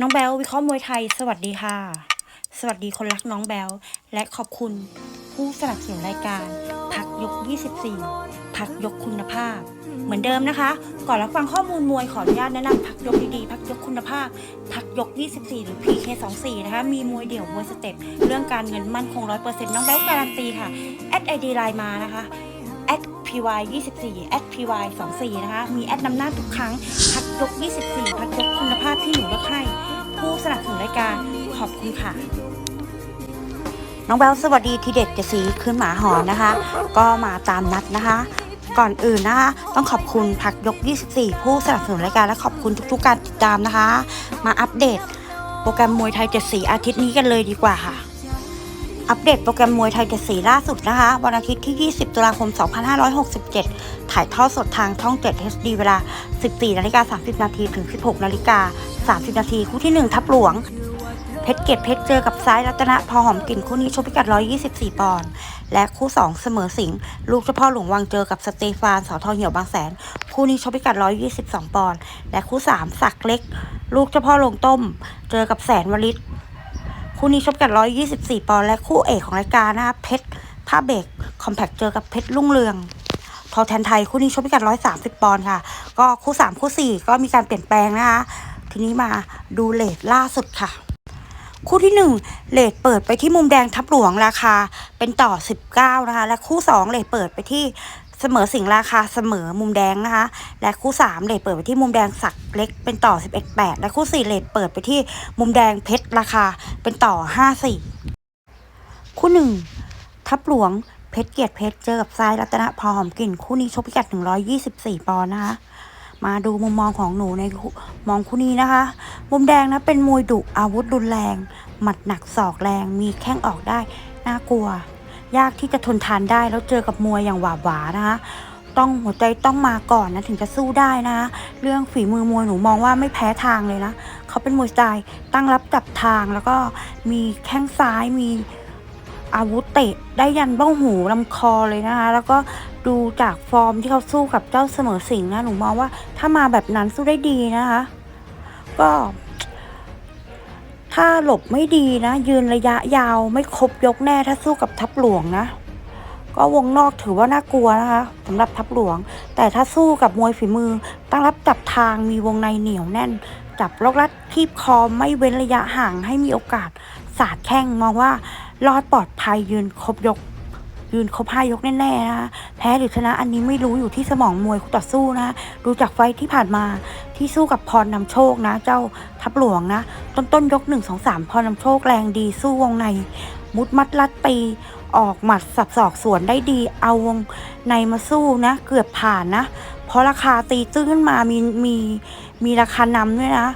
น้องแบลวิเคราะห์มวยไทย สวัสดีค่ะ สวัสดีคนรักน้องแบลและขอบคุณผู้สนับสนุนรายการ พักยก 24 พักยกคุณภาพ เหมือนเดิมนะคะ ก่อนรับฟังข้อมูลมวยขออนุญาตแนะนำพักยกดีๆ พักยกคุณภาพ พักยก 24 หรือ PK24 นะคะ มีมวยเดี่ยวมวยสเต็ปเรื่องการเงินมั่นคง 100%น้องแบลการันตีค่ะแอดไอดีไลน์มานะคะ PY 24 PY 24นะคะ มีแอดนำหน้าทุกครั้ง ยก 24 พักยกคุณภาพที่หนูเลือกให้ ผู้สนับสนุนรายการขอบคุณค่ะ น้องแบลสวัสดีทีเด็ดจะสีขึ้นหมาหอนนะคะ ก็มาตามนัดนะคะ ก่อนอื่นนะคะ ต้องขอบคุณพักยก 24 ผู้สนับสนุนรายการและขอบคุณทุกๆการติดตามนะคะ มาอัปเดต โปรแกรมมวยไทยเจ็ดสีอาทิตย์นี้กันเลยดีกว่าค่ะ อัปเดตโปรแกรมมวยไทยเจ็ดสีล่าสุดนะคะ วันอาทิตย์ที่ 20 ตุลาคม 2567 ถ่ายทอดสดทางช่อง 7 HD เวลา 14 นาฬิกา 30 นาทีถึง 16 นาฬิกา 30 นาทีคู่ที่ 1 ทับหลวง เพชรเกตเพชรเจอกับซ้ายรัตนะพอหอมกลิ่นคู่นี้ชกพิกัด 124 ปอนด์ และคู่ 2 เสมอสิงห์ลูกเฉพาะหลวงวังเจอกับสเตฟานสอทอเหี่ยวบางแสน คู่นี้ชกพิกัด 122 ปอนด์ และคู่ 3 สักเล็ก ลูกเฉพาะลงต้ม เจอกับแสนวลิต คู่นี้ชกกัน 124 ปอนด์และคู่เอกของรายการนะคะเพชรผ้าเบรกคอมแพคเจอกับเพชรลุ่งเรืองทอแทนไทยคู่นี้ชกกัน130 ปอนด์ค่ะ ก็คู่3คู่4ก็มีการเปลี่ยนแปลงนะคะ ทีนี้มาดูเลทล่าสุดค่ะ คู่ที่ 1 เลทเปิดไปที่มุมแดงทับหลวงราคาเป็นต่อ 19 นะคะ และคู่ 2 เลทเปิดไปที่ เสมอสิงราคาเสมอมุมแดงนะคะ และคู่ 3เลทเปิดไปที่มุมแดงสักเล็กเป็นต่อ 11 8 และคู่ 4เลทเปิดไปที่มุมแดงเพชรราคาเป็นต่อ 54 คู่ 1 ทับหลวงเพชรเกียรติเพชรเจอกับทรายรัตนพรหอมกลิ่นคู่นี้ชกพิกัด 124 ปอนด์นะคะ มาดูมุมมองของหนูในมองคู่นี้นะคะ มุมแดงนะเป็นมวยดุอาวุธรุนแรง หมัดหนักศอกแรงมีแข้งออกได้น่ากลัว ยากที่จะทนทานได้แล้วเจอกับมวยอย่างหวาบหวานะคะต้องหัวใจต้องมาก่อนนะถึงจะสู้ได้นะ เรื่องฝีมือมวยหนูมองว่าไม่แพ้ทางเลยนะเขาเป็นมวยสไตล์ตั้งรับจับทางแล้วก็มีแข้งซ้ายมีอาวุธเตะได้ยันบ้องหูลำคอเลยนะคะ แล้วก็ดูจากฟอร์มที่เขาสู้กับเจ้าเสมอสิงนะหนูมองว่าถ้ามาแบบนั้นสู้ได้ดีนะคะ ก็ ถ้าหลบไม่ดีนะ ยืนระยะยาวไม่ครบยกแน่ถ้าสู้กับทัพหลวงนะ ก็วงนอกถือว่าน่ากลัวนะคะสำหรับทัพหลวง แต่ถ้าสู้กับมวยฝีมือ ตั้งรับจับทางมีวงในเหนียวแน่น จับล็อกลัดคีบคอไม่เว้นระยะห่างให้มีโอกาส สาดแข้งมองว่ารอดปลอดภัยยืนครบยก ยืนครบห้ายกแน่ๆนะคะแพ้หรือชนะอันนี้ไม่รู้อยู่ที่สมองมวยคู่ต่อสู้นะดูจากไฟที่ผ่านมาที่สู้กับพรนำโชคนะ เจ้าทัพหลวงนะ ต้นต้นๆยกหนึ่งสองสามพรนำโชคแรงดีสู้วงใน มุดมัดลัดตีออกหมัดสับศอกสวนได้ดีเอาวงในมาสู้นะ เกือบผ่านนะเพราะราคาตีตื้นขึ้นมามีมีมีราคานำด้วยนะ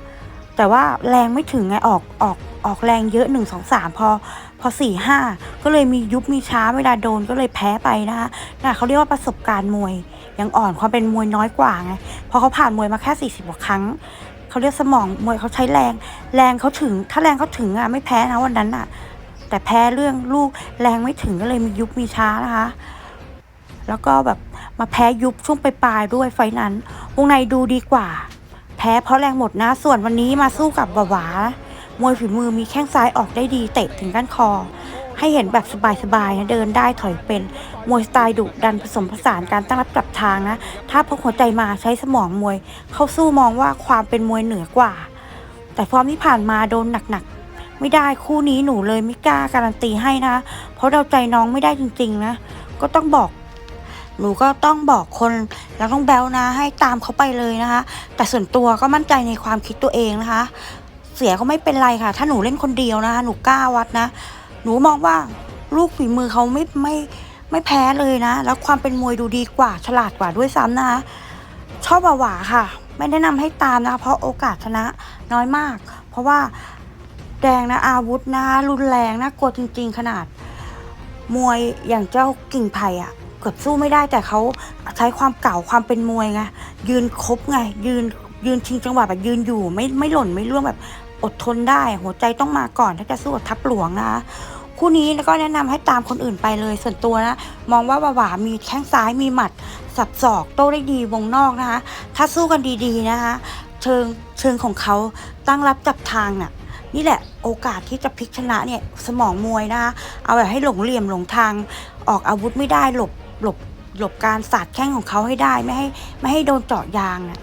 แต่ว่าแรงไม่ถึงไงออกออกออกแรงเยอะหนึ่งสองสามพอ พอสี่ห้าก็เลยมียุบมีช้าเวลาโดนก็เลยแพ้ไปนะคะน่ะเขาเรียกว่าประสบการณ์มวย ยังอ่อนความเป็นมวยน้อยกว่าไงเพราะเขาผ่านมวยมาแค่สี่สิบกว่าครั้งเขาเรียกสมองมวยเขาใช้แรง แรงเขาถึง ถ้าแรงเขาถึงอะไม่แพ้นะวันนั้นอะ แต่แพ้เรื่องลูกแรงไม่ถึงก็เลยมียุบมีช้านะคะ แล้วก็แบบมาแพ้ยุบช่วงปลายๆด้วยไฟนั้นวงในดูดีกว่า แพ้เพราะแรงหมดนะ ส่วนวันนี้มาสู้กับบาวา มวยฝีมือมีแข้งซ้ายออกได้ดีเตะถึงก้านคอ ให้เห็นแบบสบายๆนะเดินได้ถอยเป็น มวยสไตล์ดุดันผสมผสานการตั้งรับจับทางนะ ถ้าพกหัวใจมาใช้สมองมวย เข้าสู้มองว่าความเป็นมวยเหนือกว่า แต่ฟอร์มที่ผ่านมาโดนหนักๆ ไม่ได้คู่นี้หนูเลยไม่กล้าการันตีให้นะ เพราะเราใจน้องไม่ได้จริงๆนะ ก็ต้องบอกหนูก็ต้องบอกคนแล้วต้องแบลนะให้ตามเขาไปเลยนะคะ แต่ส่วนตัวก็มั่นใจในความคิดตัวเองนะคะ เสียก็ไม่เป็นไรค่ะ ถ้าหนูเล่นคนเดียวนะคะหนูกล้าวัดนะ หนูมองว่าลูกฝีมือเขาไม่ไม่ไม่แพ้เลยนะ แล้วความเป็นมวยดูดีกว่าฉลาดกว่าด้วยซ้ำนะคะชอบหวาหวาค่ะ ไม่แนะนำให้ตามนะคะเพราะโอกาสชนะน้อยมาก เพราะว่าแดงนะอาวุธนะคะรุนแรงนะกลัวจริง ๆ ขนาด มวยอย่างเจ้ากิ่งไผ่อะเกือบสู้ไม่ได้แต่เขาใช้ความเก่าความเป็นมวยไงยืนครบไงยืนยืนชิงจังหวะแบบยืนอยู่ไม่ไม่หล่นไม่ร่วงแบบ อดทนได้ หัวใจต้องมาก่อนถ้าจะสู้กับทัพหลวงนะคะคู่นี้แล้วก็แนะนำให้ตามคนอื่นไปเลยส่วนตัวนะ มองว่าบาวามีแข้งซ้ายมีหมัด สับศอกโต้ได้ดีวงนอกนะคะ ถ้าสู้กันดีๆนะคะ เชิงเชิงของเขาตั้งรับจับทางน่ะนี่แหละโอกาสที่จะพลิกชนะเนี่ยสมองมวยนะคะ เอาแบบให้หลงเหลี่ยมหลงทางออกอาวุธไม่ได้หลบหลบหลบการสาดแข้งของเขาให้ได้ไม่ให้ไม่ให้โดนเจาะยางน่ะ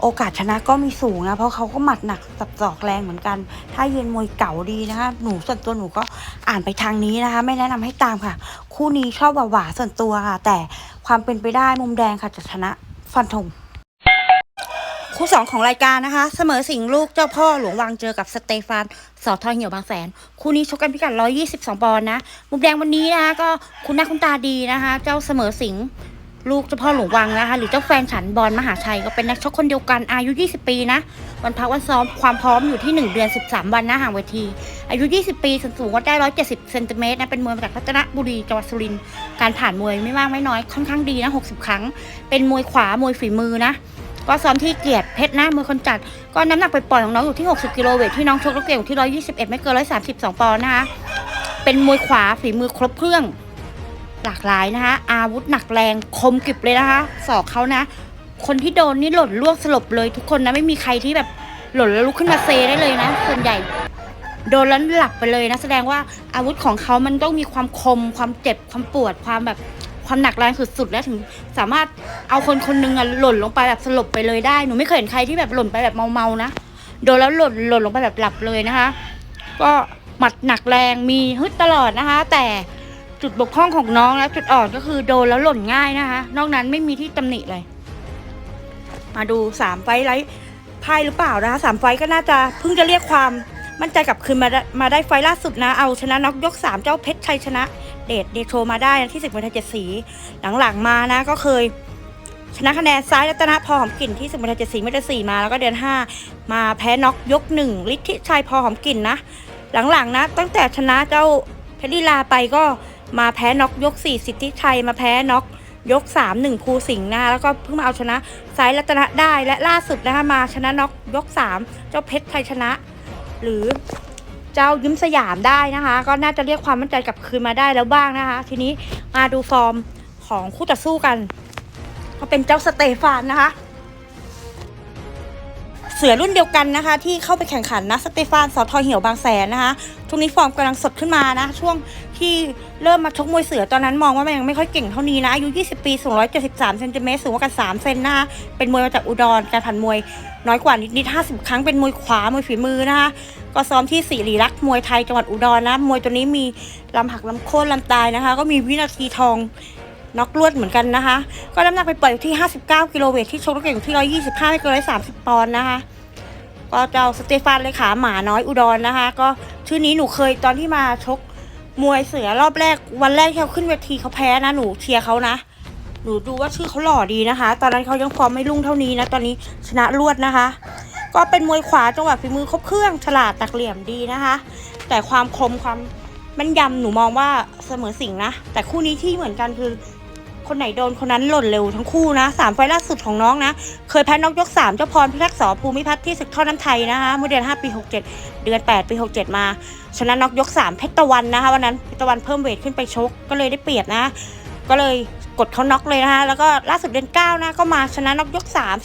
โอกาสชนะก็มีสูงนะ เพราะเขาก็หมัดหนักสับศอกแรงเหมือนกัน ถ้าเยืนมวยเก่าดีนะคะ หนูส่วนตัวหนูก็อ่านไปทางนี้นะคะ ไม่แนะนำให้ตามค่ะ คู่นี้ชอบหวาๆส่วนตัวค่ะ แต่ความเป็นไปได้มุมแดงค่ะจะชนะฟันธงคู่สองของรายการนะคะ เสมอสิงลูกเจ้าพ่อหลวงวังเจอกับสเตฟานสอทอเหี่ยวบางแสน คู่นี้ชกกันพิกัด 122 ปอนด์นะ มุมแดงวันนี้นะคะก็คุณหน้าคุณตาดีนะคะ เจ้าเสมอสิง ลูกเจ้าพ่อหลวงวังนะคะ หรือเจ้าแฟนฉันบอลมหาชัยก็เป็นนักชกคนเดียวกันอายุ 20 ปีนะ วันพักวันซ้อมความพร้อมอยู่ที่ 1 เดือน 13 วันนะห่างเวที อายุ 20 ปีส่วนสูงก็ได้ 170เซนติเมตรนะ เป็นมวยมาจากรัตนบุรีจังหวัดสุรินทร์การผ่านมวยไม่มากไม่น้อยค่อนข้างดีนะ 60 ครั้ง เป็นมวยขวามวยฝีมือนะก็ซ้อมที่เกียรติเพชรนะมือคนจัด ก็น้ำหนักไปปล่อยๆของน้องอยู่ที่ 60 กิโลเวทที่น้องชกแล้วเก่งอยู่ที่ 121 ไม่เกิน 132 ปอนด์นะคะเป็นมวยขวาฝีมือครบเครื่อง หลากหลายนะคะ อาวุธหนักแรงคมกริบเลยนะคะสอกเขานะ คนที่โดนนี่หล่นล่วกสลบเลยทุกคนนะไม่มีใครที่แบบหล่นแล้วลุกขึ้นมาเซได้เลยนะ ส่วนใหญ่โดนแล้วหลับไปเลยนะแสดงว่าอาวุธของเขามันต้องมีความคม ความเจ็บความปวดความแบบความหนักแรงสุดๆแล้วถึงสามารถเอาคนคนหนึงอะหล่นลงไปแบบสลบไปเลยได้หนูไม่เคยเห็นใครที่แบบหล่นไปแบบเมาๆนะโดนแล้วหล่นหล่นลงไปแบบหลับเลยนะคะ ก็หมัดหนักแรงมีฮึดตลอดนะคะ แต่ จุดบกพร่องของน้องและจุดอ่อนก็คือโดนแล้วหล่นง่ายนะคะ นอกนั้นไม่มีที่ตำหนิเลย มาดูสามไฟไลท์พ่ายหรือเปล่านะคะสามไฟก็น่าจะเพิ่งจะเรียกความมั่นใจกลับคืนมาได้มาได้ไฟล่าสุดนะ เอาชนะน็อกยกสามเจ้าเพชรชัยชนะ เดชเดโชมาได้ที่สิบวันไทยเจ็ดสี หลังๆมานะก็เคย ชนะคะแนนซ้ายรัตนพอหอมกลิ่นที่สมุทรเจ็ดสีไม่ได้สี่มาแล้วก็เดือนห้ามาแพ้น็อกยกหนึ่งฤทธิชัยพอหอมกลิ่นนะ หลังๆนะ ตั้งแต่ชนะเจ้าเพชรลีลาไปก็ มาแพ้น็อกยกสี่สิทธิชัยมาแพ้น็อกยกสามหนึ่งภูสิงห์นะคะแล้วก็เพิ่งมาเอาชนะซ้ายรัตนะได้และล่าสุดนะคะมาชนะน็อกยกสามเจ้าเพชรไทยชนะ หรือเจ้ายิ้มสยามได้นะคะ ก็น่าจะเรียกความมั่นใจกลับคืนมาได้แล้วบ้างนะคะ ทีนี้มาดูฟอร์มของคู่ต่อสู้กันก็เป็นเจ้าสเตฟานนะคะ เสือรุ่นเดียวกันนะคะ ที่เข้าไปแข่งขันนะสเตฟานสอทอเหี่ยวบางแสนนะคะช่วงนี้ฟอร์มกำลังสดขึ้นมานะ ช่วงที่เริ่มมาชกมวยเสือตอนนั้นมองว่ามันยังไม่ค่อยเก่งเท่านี้นะอายุ 20 ปีสูง173เซนติเมตรสูงกว่ากัน3เซนนะคะเป็นมวยมาจากอุดรการผ่านมวยน้อยกว่านิดๆ50 ครั้งเป็นมวยขวามวยฝีมือนะคะก็ซ้อมที่สิริรักษ์มวยไทยจังหวัดอุดรนะมวยตัวนี้มีลำหักลำโค่นลำตายนะคะ ก็มีวินาทีทอง น็อกลวดเหมือนกันนะคะ ก็น้ำหนักไปเปล่อยอยู่ที่ 59 กิโลเวทที่ชกแล้วเก่งอยู่ที่ 125ไม่เกิน130 ปอนด์นะคะ ก็เจ้าสเตฟานเลยขาหมาน้อยอุดรนะคะ ก็ชื่อนี้หนูเคยตอนที่มาชกมวยเสือรอบแรกวันแรกที่เขาขึ้นเวทีเขาแพ้นะหนูเชียร์เขานะ หนูดูว่าชื่อเขาหล่อดีนะคะ ตอนนั้นเขายังฟอร์มไม่รุ่งเท่านี้นะ ตอนนี้ชนะรวดนะคะ ก็เป็นมวยขวาจังหวะฝีมือครบเครื่องฉลาดตักเหลี่ยมดีนะคะ แต่ความคมความแมันยำหนูมองว่าเสมอสิ่งนะ แต่คู่นี้ที่เหมือนกันคือ คนไหนโดนคนนั้นหล่นเร็วทั้งคู่นะสามไฟล์ล่าสุดของน้องนะ เคยแพ้น็อกยกสามเจ้าพรพิทักษ์สอภูมิพัฒน์ที่ศึกท่อน้ำไทยนะคะเมื่อเดือนห้าปีหกเจ็ดเดือนแปดปีหกเจ็ดมา ชนะน็อกยกสามเพชรตะวันนะคะวันนั้นเพชรตะวันเพิ่มเวทขึ้นไปชกก็เลยได้เปรียบนะ ก็เลยกดเขาน็อกเลยนะคะแล้วก็ล่าสุดเดือนเก้านะก็มาชนะน็อกยกสาม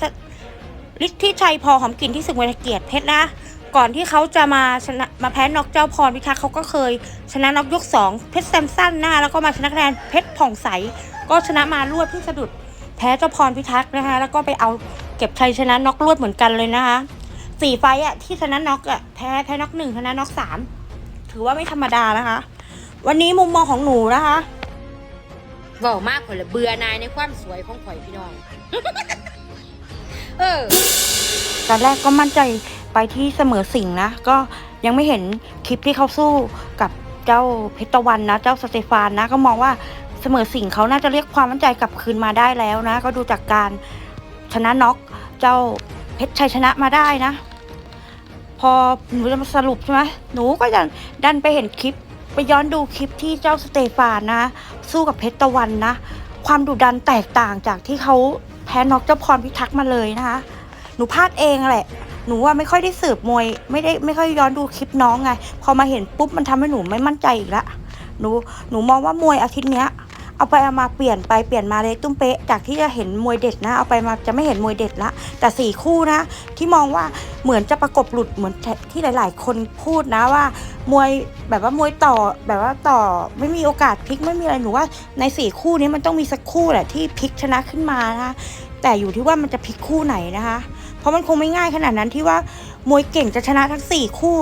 ฤทธิชัยพอหอมกลิ่นที่ศึกมวยตะเกียรติเพชรนะก่อนที่เขาจะมาชนะมาแพ้น็อกเจ้าพรพิทักษ์เขาก็เคย ชนะน็อกยกสองเพชรแซมสันหน้าแล้วก็มาชนะคะแนนเพชรผ่องใส ก็ชนะมารวดเพิ่งสะดุดแพ้เจ้าพรพิทักษ์นะคะ แล้วก็ไปเอาเก็บชัยชนะน็อกรวดเหมือนกันเลยนะคะสี่ไฟต์อะที่ชนะน็อกอะแพ้แพ้น็อกหนึ่งชนะน็อกสามถือว่าไม่ธรรมดานะคะ วันนี้มุมมองของหนูนะคะเว้ามากข่อยละเบื่อนายในความสวยของข่อยพี่น้อง เออตอนแรกก็มั่นใจไปที่เสมอสิงห์นะ ก็ยังไม่เห็นคลิปที่เขาสู้กับเจ้าเพชรตะวันนะ เจ้าสเตฟานนะ ก็มองว่า เสมอสิ่งเขาน่าจะเรียกความมั่นใจกลับคืนมาได้แล้วนะ ก็ดูจากการชนะน็อกเจ้าเพชรชัยชนะมาได้นะ พอหนูจะมาสรุปใช่ไหมหนูก็ดันดันไปเห็นคลิป ไปย้อนดูคลิปที่เจ้าสเตฟานนะ สู้กับเพชรตะวันนะ ความดุดันแตกต่างจากที่เขาแพ้น็อกเจ้าพรพิทักษ์มาเลยนะคะหนูพลาดเองแหละหนูว่าไม่ค่อยได้สืบมวย ไม่ได้ไม่ค่อยย้อนดูคลิปน้องไง พอมาเห็นปุ๊บมันทำให้หนูไม่มั่นใจอีกละหนูหนูมองว่ามวยอาทิตย์เนี้ย เอาไปเอามาเปลี่ยนไปเปลี่ยนมาเลยตุ้มเป๊ะจากที่จะเห็นมวยเด็ดนะ เอาไปมาจะไม่เห็นมวยเด็ดละ แต่สี่คู่นะ ที่มองว่าเหมือนจะประกบหลุดเหมือนที่หลาย ๆ คนพูดนะว่า มวยแบบว่ามวยต่อแบบว่าต่อไม่มีโอกาสพลิกไม่มีอะไรหนูว่าในสี่คู่นี้มันต้องมีสักคู่แหละที่พลิกชนะขึ้นมานะคะแต่อยู่ที่ว่ามันจะพลิกคู่ไหนนะคะ เพราะมันคงไม่ง่ายขนาดนั้นที่ว่ามวยเก่งจะชนะทั้งสี่คู่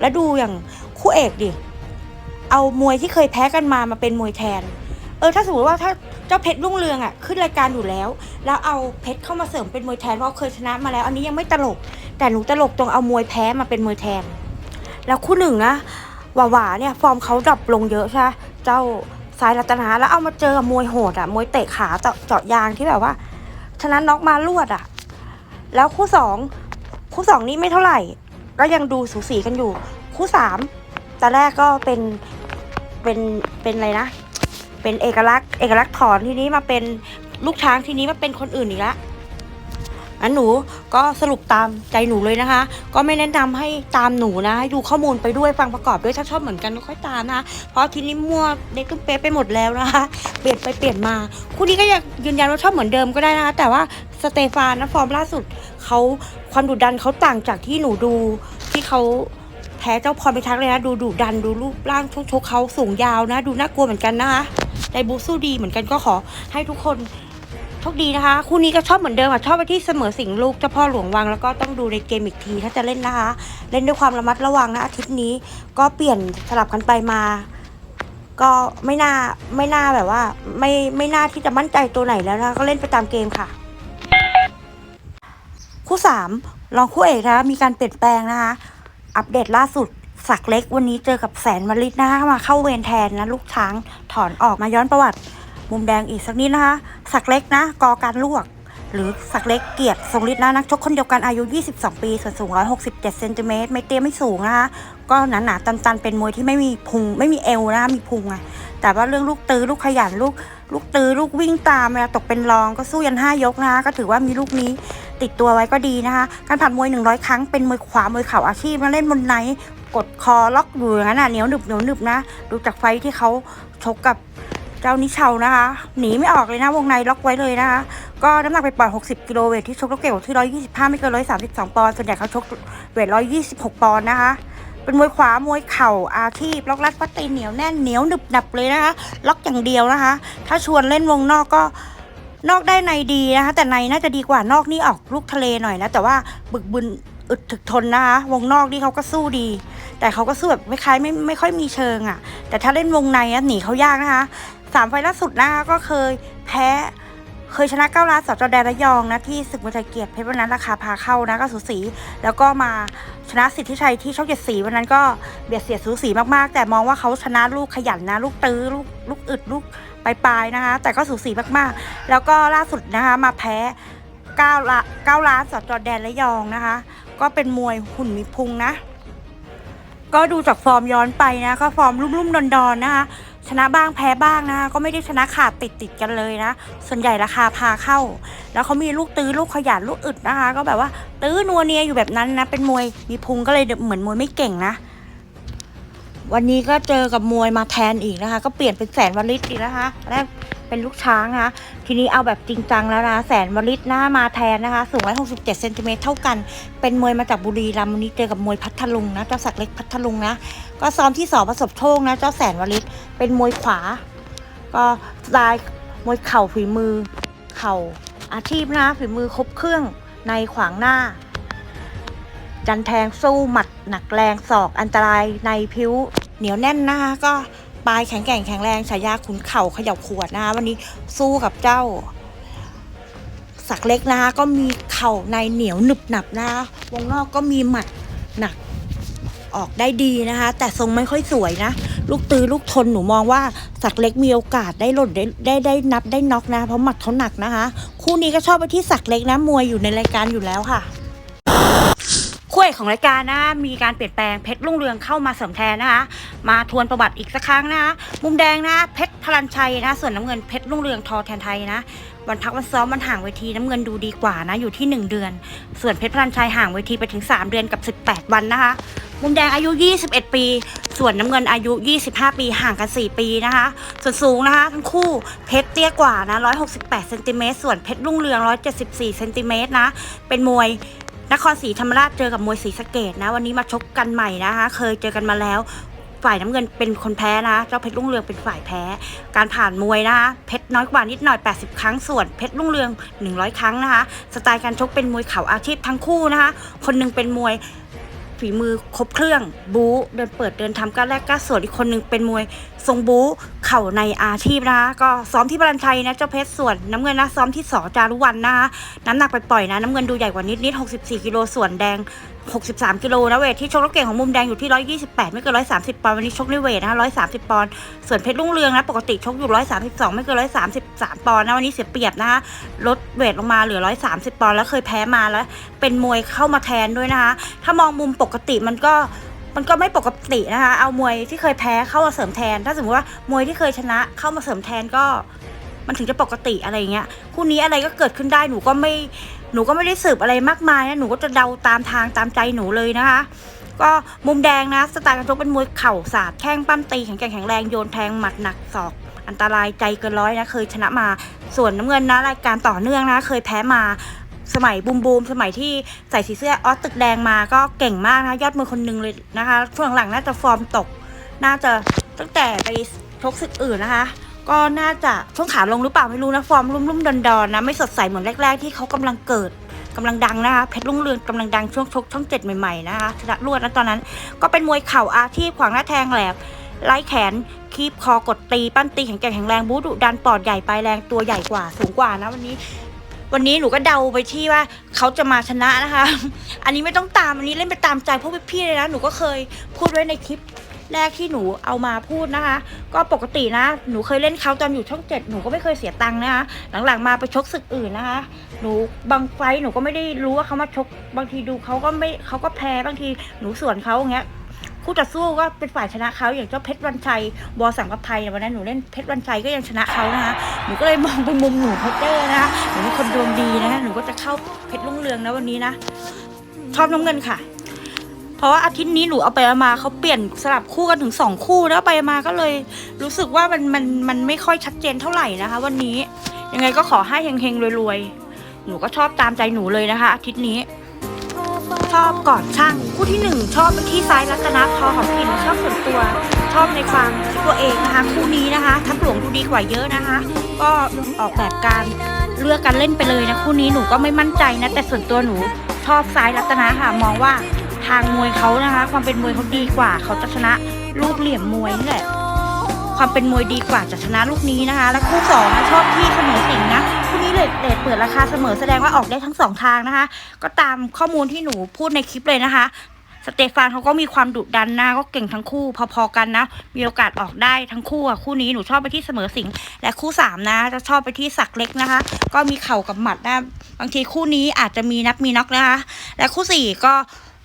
แล้วดูอย่างคู่เอกดิเอามวยที่เคยแพ้กันมามาเป็นมวยแทน เออถ้าสมมติว่าถ้าเจ้าเพชรรุ่งเรืองอะขึ้นรายการอยู่แล้ว แล้วเอาเพชรเข้ามาเสริมเป็นมวยแทนเพราะเคยชนะมาแล้ว อันนี้ยังไม่ตลก แต่หนูตลกตรงเอามวยแพ้มาเป็นมวยแทน แล้วคู่หนึ่งนะหวาหวาเนี่ยฟอร์มเขาดรอปลงเยอะใช่เจ้าสายรัตนาแล้วเอามาเจอกับมวยโหดอะมวยเตะขาเจาะเจาะยางที่แบบว่า ชนะน็อกมาลวดอะ แล้วคู่สองคู่สองนี่ไม่เท่าไหร่ ก็ยังดูสูสีกันอยู่ คู่สามตอนแรกก็เป็นเป็นเป็นอะไรนะ เป็นเอกลักษณ์เอกลักษณ์ถอนทีนี้มาเป็นลูกช้างทีนี้มาเป็นคนอื่นอีกละอันหนูก็สรุปตามใจหนูเลยนะคะ ก็ไม่แนะนำให้ตามหนูนะ ให้ดูข้อมูลไปด้วยฟังประกอบด้วยถ้าชอบเหมือนกันก็ค่อยตามนะ เพราะทีนี้มั่วเด็กเป๊ะไปหมดแล้วนะคะ เปลี่ยนไปเปลี่ยนมา คู่นี้ก็ยังยืนยันว่าชอบเหมือนเดิมก็ได้นะคะ แต่ว่าสเตฟานนะฟอร์มล่าสุดเขาความดุดันเขาต่างจากที่หนูดูที่เขา พ้เจ้าพรไปทักษ์เลยนะ ดูดุดันดูรูปร่างชกชกเขาสูงยาวนะ ดูน่ากลัวเหมือนกันนะคะไดบูสู้ดีเหมือนกันก็ขอให้ทุกคนโชคดีนะคะ คู่นี้ก็ชอบเหมือนเดิมอะชอบไปที่เสมอสิงลูกเจ้าพ่อหลวงวังแล้วก็ต้องดูในเกมอีกทีถ้าจะเล่นนะคะ เล่นด้วยความระมัดระวังนะอาทิตย์นี้ก็เปลี่ยนสลับกันไปมาก็ไม่น่าไม่น่าแบบว่า ไม่ไม่น่าที่จะมั่นใจตัวไหนแล้วนะคะก็เล่นไปตามเกมค่ะ คู่สามรองคู่เอกนะคะมีการเปลี่ยนแปลงนะคะ อัปเดตล่าสุดสักเล็กวันนี้เจอกับแสนมลิตนะคะมาเข้าเวรแทนนะลูกช้างถอนออกมาย้อนประวัติ มุมแดงอีกสักนิดนะคะ สักเล็กนะกอการลวก หรือสักเล็กเกียรติทรงฤทธิ์นะนักชกคนเดียวกันอายุ 22 ปีส่วนสูง 167 เซนติเมตรไม่เตี้ยไม่สูงนะคะก็หนาหนาๆตันๆเป็นมวยที่ไม่มีพุงไม่มีเอวนะคะมีพุงอะแต่ว่าเรื่องลูกตือลูกขยันลูกลูกตือลูกวิ่งตามเวลาตกเป็นรองก็สู้ยันห้ายกนะคะก็ถือว่ามีลูกนี้ ติดตัวไว้ก็ดีนะคะ การผ่านมวย 100 ครั้งเป็นมวยขวามวยเข่าอาชีพมาเล่นบนไนกดคอล็อกอยู่อย่างนั้นน่ะเหนียวหนึบเหนียวหนึบนะ ดูจากไฟที่เขาชกกับเจ้านิเชานะคะ หนีไม่ออกเลยนะวงในล็อกไว้เลยนะคะ ก็น้ำหนักไปปล่อย 60 กิโลเวทที่ชกลูกเก่งที่ 125 ไม่เกิน 132 ปอนด์ส่วนใหญ่เขาชกเวท 126 ปอนด์นะคะเป็นมวยขวามวยเข่าอาชีพล็อกรัดฟัดตีเหนียวแน่นเหนียวหนึบหนับเลยนะคะ ล็อกอย่างเดียวนะคะ ถ้าชวนเล่นวงนอกก็ นอกได้ในดีนะคะ แต่ในน่าจะดีกว่านอกนี่ออกลูกทะเลหน่อยนะแต่ว่าบึกบึนอึดถึกทนนะคะวงนอกนี่เขาก็สู้ดี แต่เขาก็สู้แบบไม่คล้ายไม่ไม่ค่อยมีเชิงอะ่ะ แต่ถ้าเล่นวงในอะหนีเขายากนะคะสามไฟล์ล่าสุดนะคะก็เคยแพ้เคยชนะเก้าล้านสจแดนระยองนะที่ศึกมวยไทยเกียรติเพชรวันนั้นราคาพาเข้านะก็สูสี แล้วก็มาชนะสิทธิชัยที่ช่องเจ็ดสีวันนั้นก็เบียดเสียดสูสีมากๆ แต่มองว่าเขาชนะลูกขยันนะ ลูกตื้อลูกลูกอึดลูก ปลายๆนะคะ แต่ก็สูสีมากๆ แล้วก็ล่าสุดนะคะมาแพ้เก้าละเก้าล้านสจอแดนระยองนะคะ ก็เป็นมวยหุ่นมีพุงนะ ก็ดูจากฟอร์มย้อนไปนะก็ฟอร์มรุ่มๆดอนๆนะคะ ชนะบ้างแพ้บ้างนะคะก็ไม่ได้ชนะขาดติดติดๆกันเลยนะ ส่วนใหญ่ราคาพาเข้า แล้วเขามีลูกตื้อลูกขยันลูกอึดนะคะ ก็แบบว่าตื้อนัวเนียอยู่แบบนั้นนะ เป็นมวยมีพุงก็เลยเหมือนมวยไม่เก่งนะ วันนี้ก็เจอกับมวยมาแทนอีกนะคะ ก็เปลี่ยนเป็นแสนวลิตอีกนะคะ แรกเป็นลูกช้างนะคะทีนี้เอาแบบจริงจังแล้วนะแสนวลิตหน้ามาแทนนะคะสูง167เซนติเมตรเท่ากัน เป็นมวยมาจากบุรีรัมย์วันนี้เจอกับมวยพัทลุงนะเจ้าศักเล็กพัทลุงนะก็ซ้อมที่สอประสบโชคนะเจ้าแสนวลิตเป็นมวยขวา ก็สไตล์มวยเข่าฝีมือ เข่าอาชีพนะฝีมือครบเครื่องในขวางหน้า จันแทงสู้หมัดหนักแรงศอกอันตรายในพิ้วเหนียวแน่นนะคะก็ปลายแข็งแกร่งแข็งแรงฉายาขุนเข่าเขย่าขวดนะคะวันนี้สู้กับเจ้า สักเล็กนะคะก็มีเข่าในเหนียวหนึบหนับนะคะวงนอกก็มีหมัดหนักออกได้ดีนะคะ แต่ทรงไม่ค่อยสวยนะ ลูกตือลูกทนหนูมองว่าสักเล็กมีโอกาสได้หล่นได้ได้ได้นับได้น็อกนะ เพราะหมัดเขาหนักนะคะ คู่นี้ก็ชอบไปที่สักเล็กนะมวยอยู่ในรายการอยู่แล้วค่ะ ของรายการนะมีการเปลี่ยนแปลงเพชรรุ่งเรืองเข้ามาเสริมแทนนะคะมาทวนประวัติอีกสักครั้งนะคะมุมแดงนะเพชรพลันชัยนะ ส่วนน้ำเงินเพชรรุ่งเรืองทอแทนไทยนะวันพักวันซ้อมมันห่างเวทีน้ำเงินดูดีกว่านะอยู่ที่ 1 เดือน ส่วนเพชรพลันชัยห่างเวทีไปถึง 3 เดือนกับ 18 วันนะคะ มุมแดงอายุ 21 ปี ส่วนน้ำเงินอายุ 25 ปีห่างกัน 4 ปีนะคะ ส่วนสูงนะคะทั้งคู่เพชรเตี้ยกว่านะ168เซนติเมตรส่วนเพชรรุ่งเรือง 174เซนติเมตรนะเป็นมวย นครศรีธรรมราชเจอกับมวยศรีสะเกดนะ วันนี้มาชกกันใหม่นะคะ เคยเจอกันมาแล้ว ฝ่ายน้ำเงินเป็นคนแพ้นะ เจ้าเพชรรุ่งเรืองเป็นฝ่ายแพ้ การผ่านมวยนะคะ เพชรน้อยกว่านิดหน่อย 80 ครั้งส่วน เพชรรุ่งเรือง 100 ครั้งนะคะ สไตล์การชกเป็นมวยเข่าอาชีพทั้งคู่นะคะ คนหนึงเป็นมวย ฝีมือครบเครื่อง บู๊เดินเปิดเดินทำก้าวแรกก้าวส่วนอีกคนหนึ่งเป็นมวย ทรงบู๊เข่าในอาชีพนะคะก็ซ้อมที่บรันชัยนะเจ้าเพชรส่วนน้ำเงินนะซ้อมที่สอจารุวันนะคะน้ำหนักไปปล่อยๆนะน้ำเงินดูใหญ่กว่านิดนิด64กิโลส่วนแดง 63 กิโลนะเวทที่ชกแล้วเก่งของมุมแดงอยู่ที่ 128 ไม่เกิน 130 ปอนด์วันนี้ชกในเวทนะคะ130 ปอนด์ส่วนเพชรรุ่งเรืองนะ ปกติชกอยู่ 132 ไม่เกิน 133 ปอนด์นะวันนี้เสียเปรียบนะคะลดเวทลงมาเหลือ 130 ปอนด์แล้วเคยแพ้มาแล้ว เป็นมวยเข้ามาแทนด้วยนะคะถ้ามองมุมปกติมันก็มันก็ไม่ปกตินะคะ เอามวยที่เคยแพ้เข้ามาเสริมแทน ถ้าสมมติว่ามวยที่เคยชนะเข้ามาเสริมแทนก็ มันถึงจะปกติอะไรเงี้ย คู่นี้อะไรก็เกิดขึ้นได้หนูก็ไม่ หนูก็ไม่ได้สืบอะไรมากมายนะหนูก็จะเดาตามทางตามใจหนูเลยนะคะ ก็มุมแดงนะสไตล์การชกเป็นมวยเข่าสาดแข้งปั้มตีแข็งแกร่งแข็งแรงโยนแทงหมัดหนักศอกอันตรายใจเกินร้อยนะเคยชนะมาส่วนน้ำเงินนะรายการต่อเนื่องนะ เคยแพ้มาสมัยบูมบูมสมัยที่ใส่สีเสื้อออสตึกแดงมาก็เก่งมากนะยอดมือคนหนึงเลยนะคะช่วงหลังน่าจะฟอร์มตก น่าจะตั้งแต่ไปชกศึกอื่นนะคะ ก็น่าจะช่วงขาลงหรือเปล่าไม่รู้นะ ฟอร์มรุ่มๆดอนๆนะ ไม่สดใสเหมือนแรก ๆ ที่เขากำลังเกิดกำลังดังนะคะเพชรรุ่งเรืองกำลังดังช่วงชกช่องเจ็ดใหม่ๆนะคะชนะรวดนะตอนนั้น ก็เป็นมวยเข่าอาชีพขวางหน้าแทงแหลบไล่แขนคีบคอกดตีปั้นตีแข็งแกร่งแข็งแรงบูดุดันปอดใหญ่ปลายแรงตัวใหญ่กว่าสูงกว่านะวันนี้ วันนี้หนูก็เดาไปที่ว่าเขาจะมาชนะนะคะ อันนี้ไม่ต้องตามอันนี้เล่นไปตามใจพวกพี่ๆเลยนะหนูก็เคยพูดไว้ในคลิป แรกที่หนูเอามาพูดนะคะ ก็ปกตินะ หนูเคยเล่นเขาตอนอยู่ช่องเจ็ดหนูก็ไม่เคยเสียตังค์นะคะ หลังๆมาไปชกศึกอื่นนะคะ หนูบางไฟหนูก็ไม่ได้รู้ว่าเขามาชก บางทีดูเขาก็ไม่เขาก็แพ้บางทีหนูสวนเขาอย่างเงี้ยคู่ต่อสู้ก็เป็นฝ่ายชนะเขาอย่างเจ้าเพชรวันชัยวอสังกภัยเนี่ยวันนั้นหนูเล่นเพชรวันชัยก็ยังชนะเขานะคะหนูก็เลยมองไปมุมหนูเพชรเจอร์นะคะหนูเป็นคนดวงดีนะคะหนูก็จะเข้าเพชรรุ่งเรืองนะวันนี้นะชอบน้ำเงินค่ะ เพราะว่าอาทิตย์นี้หนูเอาไปมาเขาเปลี่ยนสลับคู่กันถึงสองคู่แล้วไปมาก็เลย รู้สึกว่ามันมันมันไม่ค่อยชัดเจนเท่าไหร่นะคะ วันนี้ยังไงก็ขอให้เฮงๆรวยๆหนูก็ชอบตามใจหนูเลยนะคะ อาทิตย์นี้ชอบก่อนช่างคู่ที่หนึ่งชอบไปที่ซ้ายรัตนพอของกลิ่นชอบส่วนตัว ชอบในความตัวเองนะคะ คู่นี้นะคะทัพหลวงดูดีกว่าเยอะนะคะ ก็ออกแบบการเลือกการเล่นไปเลยนะคู่นี้หนูก็ไม่มั่นใจนะแต่ส่วนตัวหนูชอบซ้ายรัตนาค่ะมองว่า ทางมวยเขานะคะ ความเป็นมวยเขาดีกว่า เขาจะชนะลูกเหลี่ยมมวยนี่แหละ ความเป็นมวยดีกว่าจะชนะลูกนี้นะคะ และคู่สองนะชอบที่เสมอสิงห์นะคู่นี้เลยเลทเปิดราคาเสมอแสดงว่าออกได้ทั้งสองทางนะคะ ก็ตามข้อมูลที่หนูพูดในคลิปเลยนะคะสเตฟานเขาก็มีความดุดันนะก็เก่งทั้งคู่พอๆกันนะ มีโอกาสออกได้ทั้งคู่อะคู่นี้หนูชอบไปที่เสมอสิงห์และคู่สามนะ จะชอบไปที่สักเล็กนะคะ ก็มีเข่ากับหมัดนะ บางทีคู่นี้อาจจะมีนับมีน็อกนะคะ และคู่สี่ก็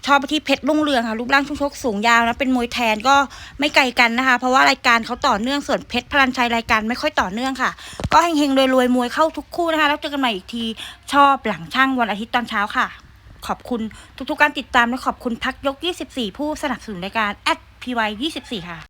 ชอบไปที่เพชรรุ่งเรืองค่ะรูปร่างชุ่มชกสูงยาวนะเป็นมวยแทนก็ไม่ไกลกันนะคะ เพราะว่ารายการเขาต่อเนื่องส่วนเพชรพลันชัยรายการไม่ค่อยต่อเนื่องค่ะ ก็เฮงๆรวยๆมวยเข้าทุกคู่นะคะแล้วเจอกันใหม่อีกทีชอบหลังช่างวันอาทิตย์ตอนเช้าค่ะ ขอบคุณทุกๆการติดตามและขอบคุณพักยก 24 ผู้สนับสนุนรายการ @py24 ค่ะ